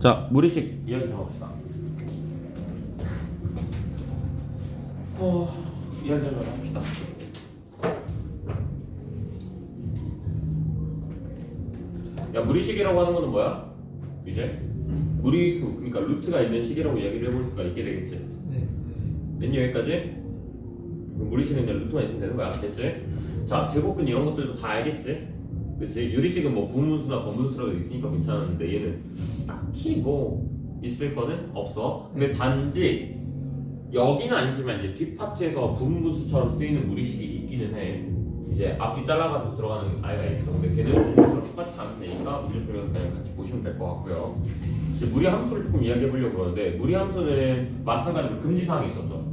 자, 무리식 이야기 좀 합시다. 어, 이야기 좀 합시다. 야, 무리식이라고 하는 거는 뭐야? 이제 무리수, 그러니까 루트가 있는 식이라고 이야기를 해볼 수가 있게 되겠지. 네. 낸 여기까지? 그럼 무리식은 그냥 루트만 있으면 되는 거야, 알겠지? 자, 제곱근 이런 것들도 다 알겠지? 그치? 유리식은 뭐 부분수나 번분수라고 있으니까 괜찮은데 얘는 딱히 뭐 있을 거는 없어. 근데 단지 여기는 아니지만 이제 뒷파트에서 부분분수처럼 쓰이는 무리식이 있기는 해. 이제 앞뒤 잘라가지고 들어가는 아이가 있어. 근데 걔는 그냥 똑같이 가면 되니까 문제표는 그냥 같이 보시면 될 것 같고요. 이제 무리 함수를 조금 이야기해 보려고 그러는데 무리 함수는 마찬가지로 금지 사항이 있었죠.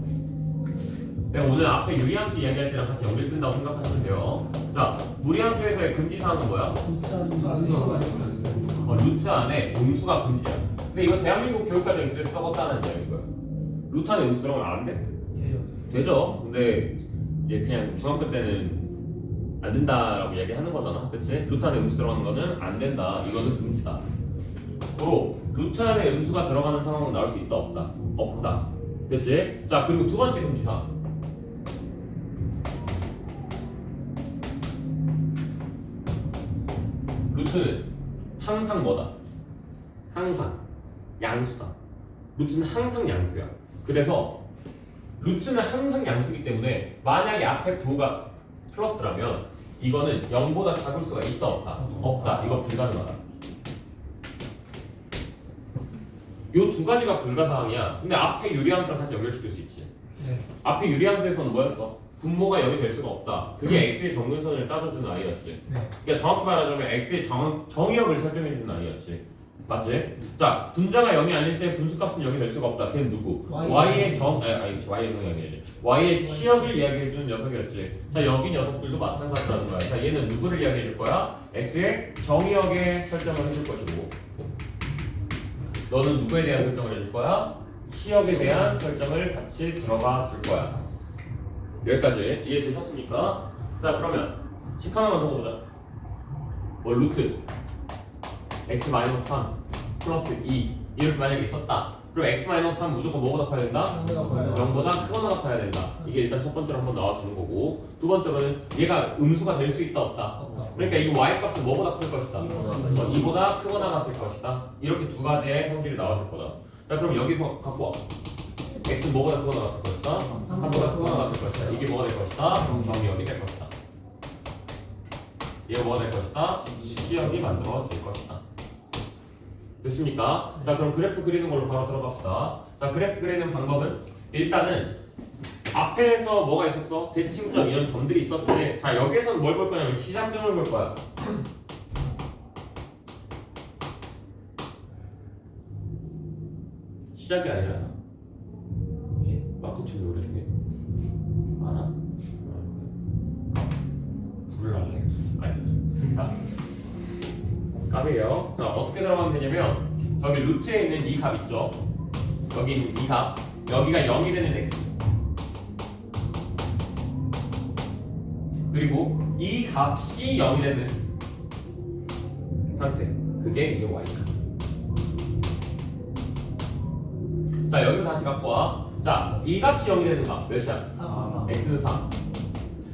내가 오늘 앞에 유리 함수 이야기할 때랑 같이 연결된다고 생각하시면 돼요. 자, 무리 함수에서의 금지 사항은 뭐야? 어, 루트 안에 음수가 금지야. 근데 이거 대한민국 교육과정에 그래서 썩었다는 이야기인 거야. 루트 안에 음수 들어가면 안 돼? 되죠. 근데 이제 그냥 중학교 때는 안 된다라고 이야기하는 거잖아. 그치? 루트 안에 음수 들어가는 거는 안 된다. 이거는 금지다. 또 루트 안에 음수가 들어가는 상황은 나올 수 있다 없다? 없다. 그치? 자 그리고 두 번째 금지사항. 루트는 항상 뭐다? 항상 양수다. 루트는 항상 양수야. 그래서 루트는 항상 양수기 때문에 만약에 앞에 부호가 플러스라면 이거는 0보다 작을 수가 있다 없다? 없다. 이거 불가능하다. 요 두 가지가 불가사항이야. 근데 앞에 유리함수랑 같이 연결시킬 수 있지. 네. 앞에 유리함수에서는 뭐였어? 분모가 0이 될 수가 없다. 그게 x의 정근선을 따져주는 아이였지. 네. 그러니까 정확히 말하자면 x의 정, 정의역을 설정해주는 아이였지. 맞지? 자, 분자가 0이 아닐 때 분수값은 0이 될 수가 없다. 걔는 누구? Y. y의 정, 아니, 아니 y의 정이 아니지. y의 치역을 이야기해주는 녀석이었지. 자, 여기 녀석들도 마찬가지라는 거야. 자, 얘는 누구를 이야기해줄 거야? x의 정의역에 설정을 해줄 것이고, 너는 누구에 대한 설정을 해줄 거야? 치역에 대한 설정을 같이 들어가 줄 거야. 여기까지 이해되셨습니까? 자, 그러면 식 하나만 더 보자. 뭐 루트 x 3 플러스 2 이렇게 만약에 있었다. 그럼 x 3 무조건 뭐보다 커야 된다? 0보다 크거나 같아야 된다. 이게 일단 첫 번째로 한번 나와주는 거고 두 번째로는 얘가 음수가 될 수 있다 없다. 그러니까 이 y 값은 뭐보다 클 것이다. 어, 이보다 크거나 같을 것이다. 이렇게 두 가지의 성질이 나와줄 거다. 자 그럼 여기서 갖고 와. X는 뭐보다 크거나 같을 것이다. 3보다 크거나 같을 것이다. 이게 뭐가 될 것이다? 정의역이 될 것이다. 얘가 뭐가 될 것이다? 시역이 만들어질 것이다. 됐습니까? 자 그럼 그래프 그리는 걸로 바로 들어갑시다. 자 그래프 그리는 방법은 일단은 앞에서 뭐가 있었어? 대칭점 이런 점들이 있었지. 자 여기서는 뭘 볼 거냐면 시작점을 볼 거야. 시작이 아니라 친 노래 중에 알아? 부를래? 아니. 자, 값이에요. 자, 어떻게 들어가면 되냐면 저기 루트에 있는 이 값 있죠? 여기 있는 이 값. 여기가 0이 되는 x. 그리고 이 값이 0이 되는 상태. 그게 이제 y. 자, 여기 다시 갖고 와. 자, 이 값이 0이 되는 값 몇이야? x는 3.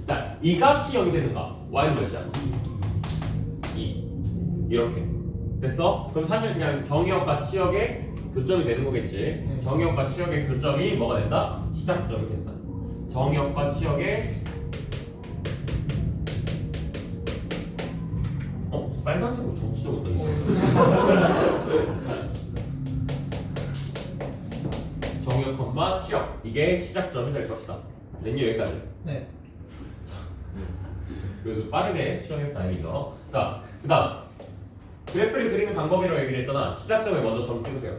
자, 이 값이 0이 되는 값 y는 몇이야? 2. 이렇게. 됐어? 그럼 사실 그냥 정의역과 치역의 교점이 되는 거겠지. 정의역과 치역의 교점이 뭐가 된다? 시작점이 된다. 정의역과 치역의 어? 빨간색으로 정치적으로 이게 시작점이 될 것이다. 낸 여기까지. 네. 그래서 빠르게 수정해서 다행이죠. 자, 그 다음 그래프를 그리는 방법이라고 얘기를 했잖아. 시작점에 먼저 점 찍으세요.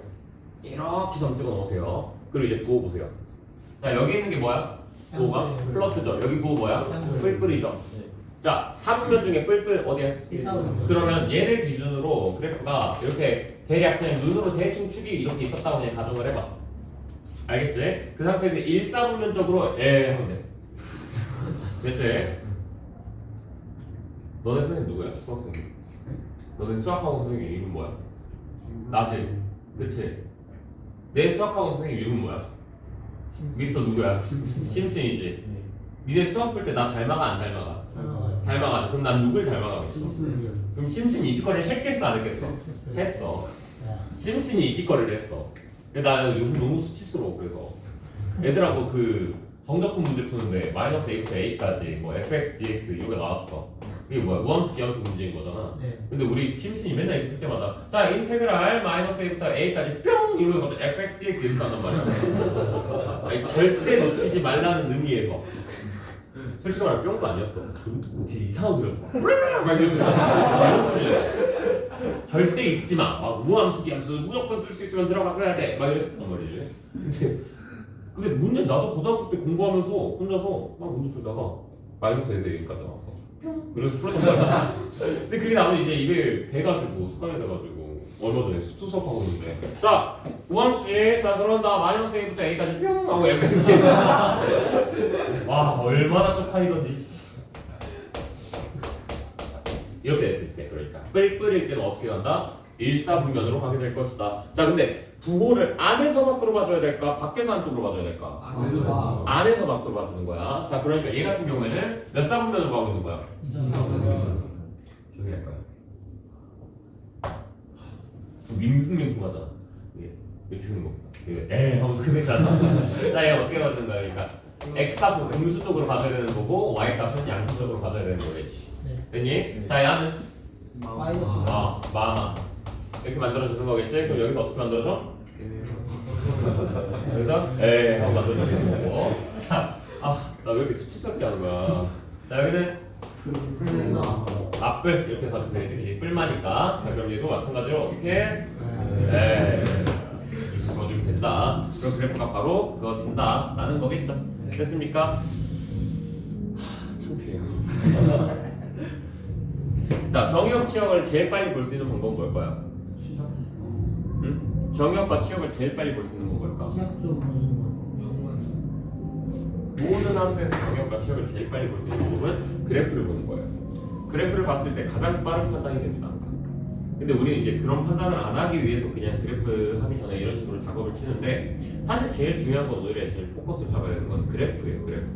이렇게 점 찍어 놓으세요. 그리고 이제 부호 보세요. 자, 여기 있는 게 뭐야? 부호가. 플러스죠. 여기 부호 뭐야? 뿔뿔이죠. 자, 3분면 중에 뿔뿔 어디야? 그러면 얘를 기준으로 그래프가 이렇게 대략 그냥 눈으로 대충 축이 이렇게 있었다고 그냥 가정을 해봐. 알겠지? 그 상태에서 일사분면적으로 에 하면 돼. 됐지? 너네 선생님 누구야? 수학 선생님. 너네 수학학원 선생님 이름 뭐야? 나지? 그치? 내 수학학원 선생님 이름 뭐야? 미스터 누구야? 심슨이지. 니네 수학 볼 때 나 닮아가 안 닮아가? 닮아가죠. 그럼 난 누굴 닮아가겠어? 그럼 심슨이 이 짓거리를 했겠어 안 했겠어? 했어. 심슨이 이 짓거리를 했어. 근데 나 요즘 너무 수치스러워 그래서 애들하고 그 정적분 문제 푸는데 마이너스 A부터 A까지 뭐 fx, dx 이게 나왔어. 이게 뭐야? 무함수 기함수 문제인 거잖아. 근데 우리 심슨이 맨날 이렇게 풀 때마다 자 인테그랄 마이너스 A부터 A까지 뿅 이러면서 fx, dx 이렇게 한단 말이야. 아니, 절대 놓치지 말라는 의미에서. 솔직히 말하면 뿅도 아니었어. 진짜 이상한 소리였어. 막 이러면서. 절대 잊지 마. 막 무함수 기함수 무조건 쓸 수 있으면 들어가줘야 돼. 막 이랬었단 말이지. 근데 근데 문제 나도 고등학교 때 공부하면서 혼자서 막 문제 풀다가 마이너스에서 여기까지 나왔어. 뿅. 그래서 풀었단 말이야. 근데 그게 나는 이제 입에 배가지고 습관이 돼가지고 얼마 전에 수투 수업하고 있는데 자 무함수에 자 그런다 마이너스 A부터 A까지 뿅 하고 Fx 와 얼마나 쪽팔리던지 씨. 이렇게 됐을 때 그러니까 뿔뿔일 때는 어떻게 간다? 일사분면으로 가게 될 것이다 자 근데 부호를 안에서 밖으로 봐줘야 될까? 밖에서 안쪽으로 봐줘야 될까? 안에서 밖으로 봐주는 거야 자 그러니까 얘 같은 경우에는 몇 사분면으로 가고 있는 거야? 조용히 할까요? 밍숭맹숭하잖아. 이게 이렇게 하는 겁니다 에 하면 어떻게 되잖아. 자얘 어떻게 봐주는 거야 그러니까 x값은 음수 쪽으로 가져야 되는 거고 y값은 양수 쪽으로 가져야 되는 거겠지. 됐니? 자 얘는 아 마마. 이렇게 만들어주는 거겠지? 그럼 여기서 어떻게 만들어져? 여기서? 에 하고 만들어주는 거고. 자 아나 왜 이렇게 수치스럽게 하는 거야? 자 여기는 앞불 이렇게 가지고 되겠지 그치? 뿔마니까 자 그럼 얘도 마찬가지로 어떻게 네 이렇게 적어주면 된다 그럼 그래프가 바로 그어진다 라는 거겠죠 됐습니까? 하, 창피해요 자 정의역 치역을 제일 빨리 볼 수 있는 방법은 뭘까요? 응? 정의역과 치역을 제일 빨리 볼 수 있는 건 뭘까? 모든 함수에서 정의역과 치역을 제일 빨리 볼 수 있는 방법은 그래프를 보는 거예요. 그래프를 봤을 때 가장 빠른 판단이 됩니다. 항상. 근데 우리는 이제 그런 판단을 안 하기 위해서 그냥 그래프 하기 전에 이런 식으로 작업을 치는데 사실 제일 중요한 건 오히려 제일 포커스를 잡아야 되는 건 그래프예요. 그래프.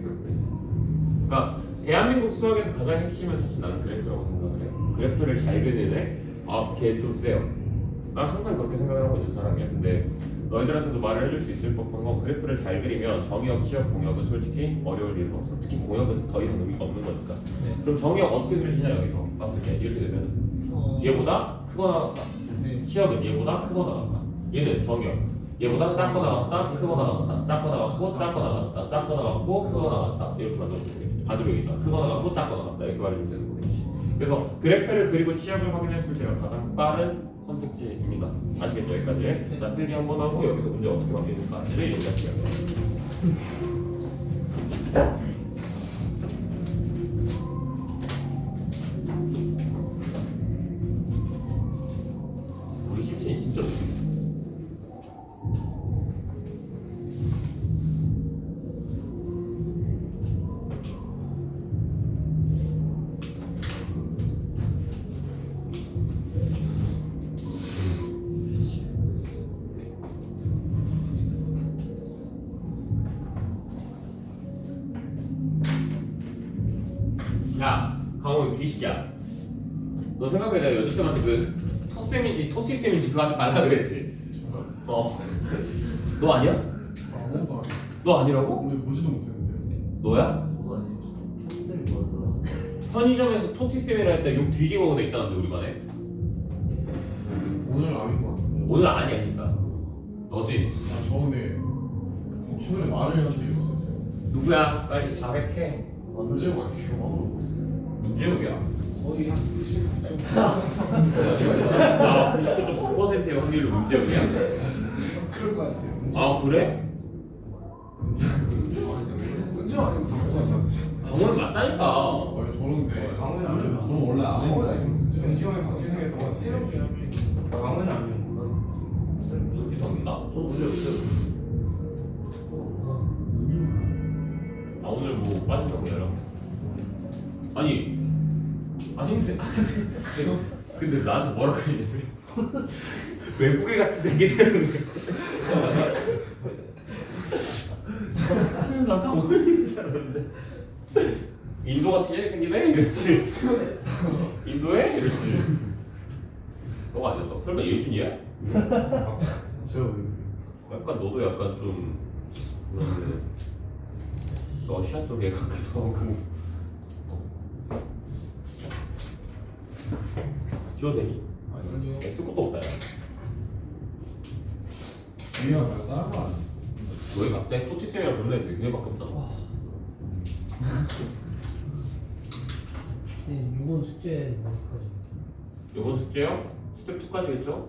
그러니까 대한민국 수학에서 가장 핵심은 사실 나는 그래프라고 생각해. 그래프를 잘 그리는 애, 아, 걔 좀 세요. 난 항상 그렇게 생각을 하고 있는 사람이야. 근데 너희들한테도 말을 해줄 수 있을 법한 건 그래프를 잘 그리면 정의역, 치역, 공역은 솔직히 어려울 이유가 없어. 특히 공역은 더 이상 의미가 없는 거니까. 그럼 정의역 어떻게 그려지냐 여기서 봤을 때 이렇게 되면 얘보다 크거나 같다. 치역은 얘보다 크거나 같다. 얘는 정의역. 얘보다 작거나 같다, 크거나 같다, 작거나 같고, 작거나 같다, 작거나 같고, 크거나 같다 이렇게 만들어주면 되겠지. 반대로 얘기잖아. 크거나 같고, 작거나 같다 이렇게 말해주면 되는 거겠지. 그래서 그래프를 그리고 치역을 확인했을 때가 가장 빠른 선택지입니다. 아시겠죠? 여기까지. 자, 필기 한번 하고 여기서 문제 어떻게 바뀌는지를 얘기할게요. 야, 강호 귀식이야. 너 생각해 내가 여주쌤한테 그 토쌤인지 토티쌤인지 그거 하지 말라 그랬지. 어. 너 아니야? 아무것도 아니에요. 너 아니라고? 오늘 보지도 못했는데요. 너야? 편의점에서 토티쌤이라 했다 욕 뒤지고 오는 애 있다는데 우리 반에. 오늘 아닌 것 같은데. 오늘 아니 아니까. 너지. 아, 저 근데 그 최근에 말을 해가지고 읽었었어요. 누구야? 빨리 자백해. 언제 있었어요. 문재욱이야. 거의 한 99점. 아, 99.9%의 확률로 문재욱이야. 그럴 것 같아요. 아 그래? 문제 아니고 강호 아니야? 강호는 맞다니까. 아, 저런데 강호는 아니야. 저는 원래 안 해요. 현지형에서 같이 생겼던 것 같아요. 강원이 아니면 정지성인가? 저도 문제 없어요. 아 오늘 뭐 빠진다고 연락했어. 아니 아니 근데 근데 나한테 뭐라고 했냐면 외국에 같이 생기는 그래서 나 당황인 줄 알았는데. 인도 같이 생기네? 이랬지. 인도에? 이랬지. 너가 아니었다 설마 예준이야? 저 약간 너도 약간 좀 그런데 러시아 쪽에 가기도 하고 지워되니? 아니요. X 것도 없다 야 다른 거 아니야? 너희 갑자기 포티쌤이랑 놀랬는데 그게 바뀌었잖아 네, 이건 숙제 뭐까지? 이번 숙제요? 스텝 2까지겠죠?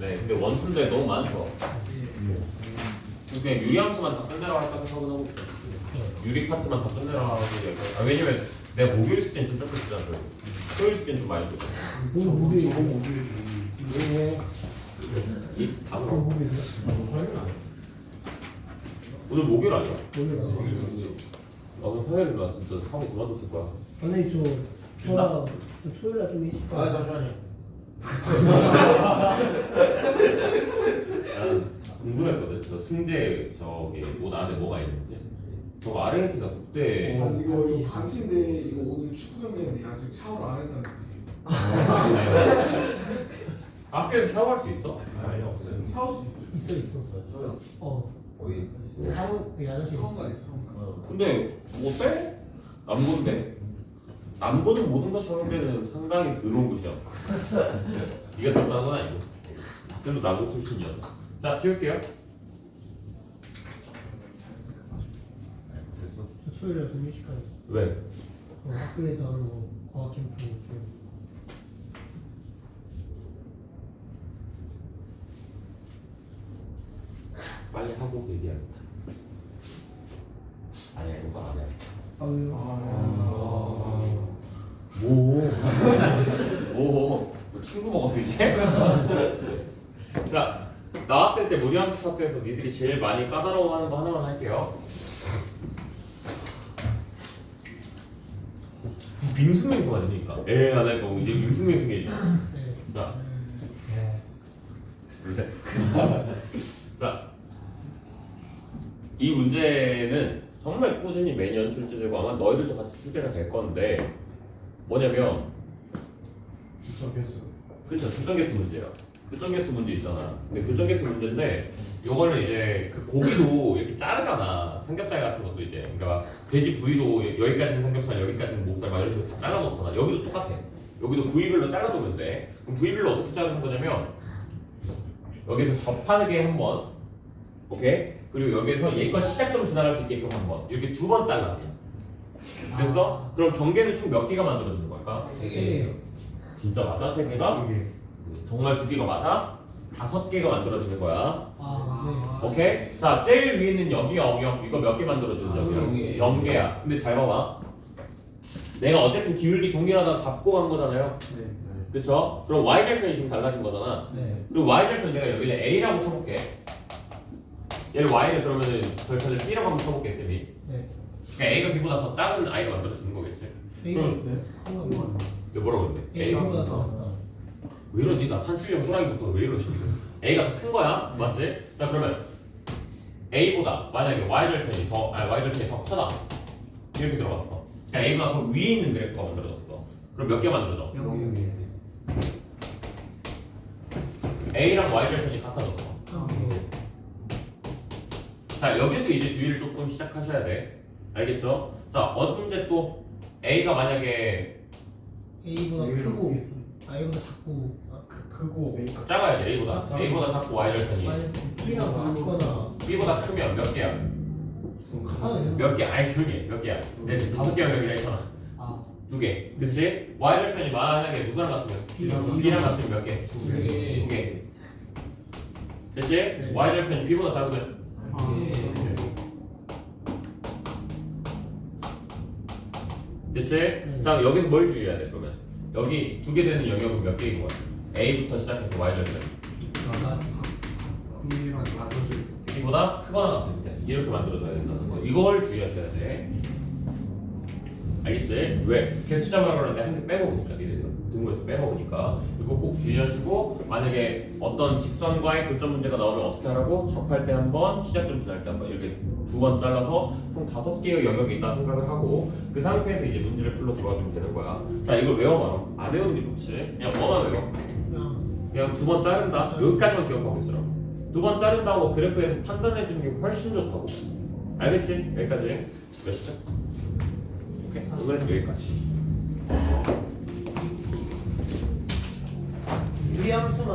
네 근데 원투인데 너무 많죠? 그냥 유리함수만 다 끝내라 할까 생각은 하고 있어요 유리 파트만 다 끝내라 하고 얘기해요 아, 왜냐면 내가 목요일 숙제는 진짜 끝이잖아 토요일 숙제는 좀 많이 줬어 오늘 목요일 저거 모델이 네. 이 오늘 다음으로 목요일이야? 화요일 아니야? 오늘 목요일 아니야? 목요일 맞아. 아 그럼 화요일에 나 진짜 하고 그만뒀을 거야 선생님 저 저랑 저 토요일 날좀 일찍 아 잠시만요. 나는 궁금했거든 저 승재 저기 옷 안에 뭐가 있는지 저거 아르헨티나 국대 아니 이거 이거 반티인데 이거 오늘 축구 경기인데 아직 샤워를 안 했다는 뜻이. 학교에서 샤워할 수 있어? 아니 없어요. 샤워할 수 있어요. 있어 있어. 어. 어디? 사원 그 있어. 사원가 있어. 사원가. 근데 뭐 빼? 남고인데 남고는 모든 하는데는 상당히 더러운 곳이야 네가 들었다는 건 아니고 그래도 남고 출신이었어 자 지울게요 일찍 가요. 왜? 어, 학교에서 하는 거 과학 캠프 좀 빨리 하고 얘기하겠다 아니야 이거 안 해. 아유. 아. 뭐? 뭐? 뭐 친구 먹었어 이제? 자 나왔을 때 무리함수 학교에서 니들이 제일 많이 까다로워하는 거 하나만 할게요. 빙수맹수 맞으니까. 에, 안 할 거고 이제 빙수맹수겠지. 네. 자, 둘, 자, 이 문제는 정말 꾸준히 매년 출제되고 아마 너희들도 같이 출제가 될 건데 뭐냐면 저겠어. 그렇죠 교정개수 문제야. 교정개수 문제 있잖아. 근데 교정개수 문제인데 요거는 이제 그 고기도 이렇게 자르잖아. 삼겹살 같은 것도 이제 그러니까 막 돼지 부위도 여기까지는 삼겹살, 여기까지는 목살 막 이런 식으로 다 잘라놓잖아. 여기도 똑같아. 여기도 부위별로 잘라놓으면 돼. 그럼 부위별로 어떻게 자르는 거냐면 여기서 접하게 한 번, 오케이? 그리고 여기서 얘과 시작점 지나갈 수 있게끔 한 번. 이렇게 두 번 잘라. 그냥. 됐어? 그럼 경계는 총 몇 개가 만들어지는 걸까? 세 개예요. 진짜 맞아? 세 개가? 정말 두 개가 맞아? 다섯 개가 만들어지는 거야. 아, 네. 오케이? 자, 제일 위에 있는 여기 영역 이거 몇 개 만들어지는 아, 점이야? 영개. 영개야. 근데 잘 봐봐. 내가 어쨌든 기울기 동일하다 잡고 간 거잖아요. 네. 그쵸? 그럼 y절편이 지금 달라진 거잖아. 네. 그리고 y절편 내가 여기를 a라고 쳐볼게. 얘를 y를 그러면은 절편을 b라고 한번 쳐볼게, 쌤이. 네. 그러니까 a가 b보다 더 작은 i가 만들어지는 거겠지. A가 그럼 큰거 이제 뭐라고 그랬는데? A보다 더. 왜 이러니? 나 산수령 호랑이부터 왜 이러니 지금? A가 더 큰 거야, 맞지? 자 그러면 A보다 만약에 Y절편이 더, 아니 Y절편이 더 크다 이렇게 들어갔어. 그러니까 A보다 더 위에 있는 그래프가 만들어졌어. 그럼 몇 개 만들어져? 여기. A랑 Y절편이 같아졌어. 아, 자 여기서 이제 주의를 조금 시작하셔야 돼. 알겠죠? 자 문제 또 A가 만약에 A보다 크고 A보다 작고 아, 크, 크고 작아야 돼 A보다 A보다 작고 Y절편이 만약 B랑 같거나 B보다 크면 몇 개야? 같아요. 몇 개? 아니 조용히 해. 몇 개야? 내 지금 다섯 개 영역이라 했잖아. 아, 두 개. 그치? Y절 편이 만약에 누구랑 같으면? B랑 B랑 같으면 몇 개? 두 개. 두 개. 그치? 네. Y절 편이 B보다 작으면? 그치? 네. 자, 여기서 뭘 주의해야 돼, 그러면? 여기 두 개 되는 영역은 몇 개인 거야? A부터 시작해서 맞아줄. B보다 크거나 같은 게 이렇게 만들어져야 된다는 거. 이걸 주의하셔야 돼. 알겠지? 왜? 개수 잡으라고 하는데 한 개 빼먹으니까 니네들은 등호에서 빼먹으니까. 이거 꼭 주의하시고 만약에 어떤 직선과의 교점 문제가 나오면 어떻게 하라고? 접할 때 한 번, 시작점 지날 때 한번 이렇게 두 번 잘라서 총 다섯 개의 영역이 있다 생각을 하고 그 상태에서 이제 문제를 풀러 들어가주면 되는 거야. 자 이걸 외워봐 안 외우는 게 좋지. 그냥 뭐만 외워. 그냥 두 번 자른다. 여기까지만 기억하고 있으라 두번 자른다고 그래프에서 판단해 주는 게 훨씬 좋다고. 알겠지? 여기까지. 몇 시죠? 오케이. 오늘은 여기까지 유리함수만